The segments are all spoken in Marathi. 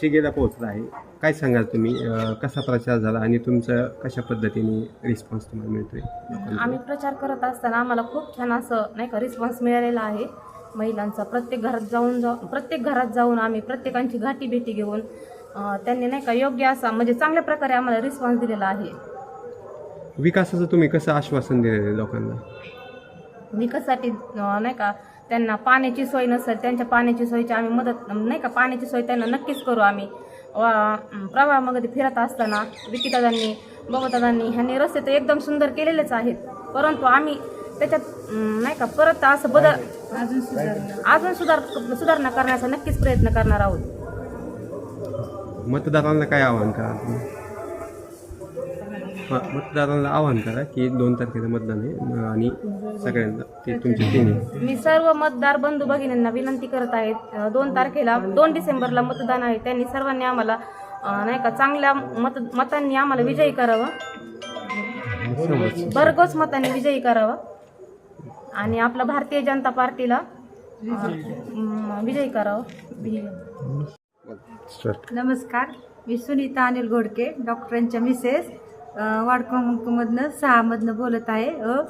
शिगेला पोहोचला आहे. काय सांगाल तुम्ही? अ, कसा प्रचार झाला आणि तुमचं कशा पद्धतीने रिस्पॉन्स तुम्हाला मिळतोय? आम्ही प्रचार करत असताना आम्हाला खूप छान असं नाही का रिस्पॉन्स मिळालेला आहे. महिलांचा प्रत्येक घरात जाऊन जाऊन प्रत्येक घरात जाऊन आम्ही प्रत्येकांची गाठी भेटी घेऊन अं, त्यांनी नाही का योग्य असा म्हणजे चांगल्या प्रकारे आम्हाला रिस्पॉन्स दिलेला आहे. विकासाचं तुम्ही कसं आश्वासन दिलेलं आहे लोकांना? विकासासाठी अं, नाही का त्यांना पाण्याची सोय नसेल त्यांच्या पाण्याची सोयीची आम्ही मदत नाही का? पाण्याची सोय त्यांना नक्कीच करू आम्ही. वा- प्रवाहामध्ये फिरत असताना विकीदादांनी बबदादांनी ह्यांनी रस्ते तर एकदम सुंदर केलेलेच आहेत. परंतु आम्ही त्याच्यात नाही का परत असं बदल अजून सुधारणा. अजून सुधार सुधारणा करण्याचा नक्कीच प्रयत्न करणार आहोत. मतदारांना काय आवाहन करा हा, मतदारांना आवाहन करा की दोन तारखेचं मतदान आहे आणि सगळ्यांना ते तुमची तिन्ही मी सर्व मतदार बंधू भगिनींना विनंती करत आहेत अ, दोन तारखेला दोन डिसेंबरला मतदान आहे. त्यांनी सर्वांनी आम्हाला अ, नाही का चांगल्या मत मतांनी आम्हाला विजयी करावं. भरघोस मतांनी विजयी करावं. आणि आपलं भारतीय जनता पार्टीला अ, म, विजयी करावं. नमस्कार. मी सुनीता अनिल घोडके डॉक्टरांच्या मिसेस वाडकमधनं सहामधनं बोलत आहे. अ,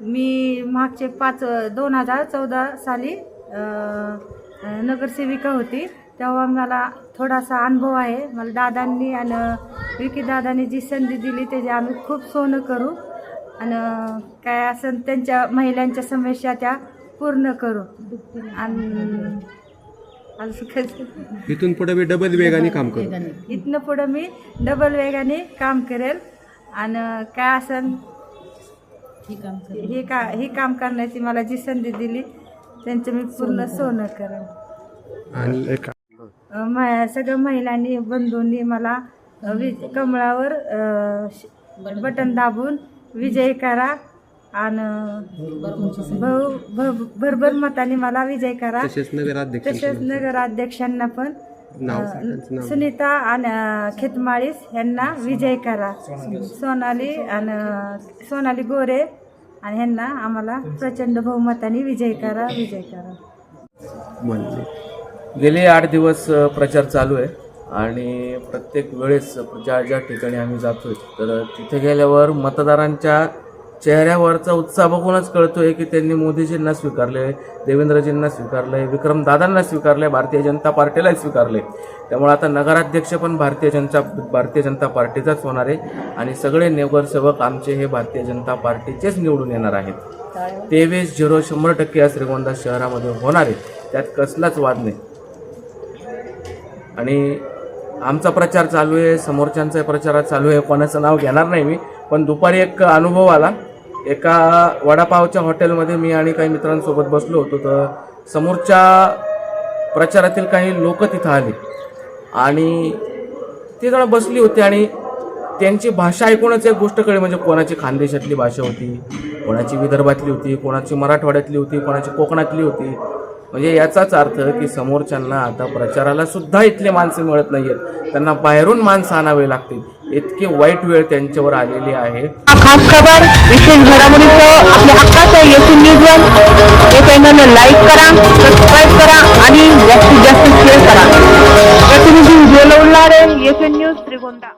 मी मागचे पाच दोन हजार चौदा साली नगरसेविका होती. तेव्हा मला थोडासा अनुभव आहे. मला दादांनी आणि विकी दादांनी जी संधी दिली त्याची आम्ही खूप सोनं करू. आणि काय असं त्यांच्या महिलांच्या समस्या त्या पूर्ण करू. आणि इथून पुढे मी डबल वेगाने काम करू. इथनं पुढं मी डबल वेगाने काम करेल. आणि काय असेल? हे का हे काम करण्याची मला जी संधी दिली त्यांचं मी पूर्ण सोनं आणि अं, मा- सगळ्या महिलांनी बंधूंनी मला वि कमळावर अं, श- बटन दाबून. विजय करा आणि भाऊ भ- भरभर मताने मला विजय करा. तसेच नगराध्यक्ष तसेच नगराध्यक्षांना पण. नाव सुनीता आणि खेतमाळीस यांना विजय करा. सोनाली. आणि सोनाली गोरे आणि ह्यांना आम्हाला प्रचंड बहुमताने विजय करा विजय करा. म्हणले गेले आठ दिवस प्रचार चालू आहे आणि प्रत्येक वेळेस ज्या ज्या ठिकाणी आम्ही जातोय तर तिथे गेल्यावर मतदारांच्या चेहऱ्यावरचा उत्साह बघूनच कळतोय की त्यांनी मोदीजींना स्वीकारले देवेंद्रजींना स्वीकारले विक्रमदादांना स्वीकारले भारतीय जनता पार्टीला स्वीकारले त्यामुळे आता नगराध्यक्ष पण भारतीय जनता भारतीय जनता पार्टीचाच होणार आहे आणि सगळे नगरसेवक आमचे हे भारतीय जनता पार्टीचेच निवडून येणार आहेत. तेवीस झिरो शंभर टक्के या श्रीगोंदा शहरामध्ये होणार आहे. त्यात कसलाच वाद नाही. आणि आमचा प्रचार चालू आहे समोरच्यांचा प्रचार चालू आहे. कोणाचं नाव घेणार नाही मी पण दुपारी एक अनुभव आला. एका वडापावच्या हॉटेलमध्ये मी आणि काही मित्रांसोबत बसलो होतो तर समोरच्या प्रचारातील काही लोक तिथं आले. आणि ती जण बसली होती आणि त्यांची भाषा ऐकूनच एक गोष्ट कळली म्हणजे कोणाची खानदेशातली भाषा होती कोणाची विदर्भातली होती कोणाची मराठवाड्यातली होती कोणाची कोकणातली होती. म्हणजे याचाच अर्थ की समोरच्यांना आता प्रचाराला सुद्धा इथले माणसं मिळत नाही आहेत त्यांना बाहेरून माणसं आणावे लागतील. इतकी वाईट वेळ त्यांच्यावर आलेली आहे. खास खबर विशेष घडामोडीचं आपल्या हक्काचं येथून न्यूजवर हे चॅनल लाईक करा सबस्क्राईब करा आणि जास्तीत जास्त शेअर करा. प्रतिनिधी व्हिडिओ लावणार येथून न्यूज त्रिगोंदा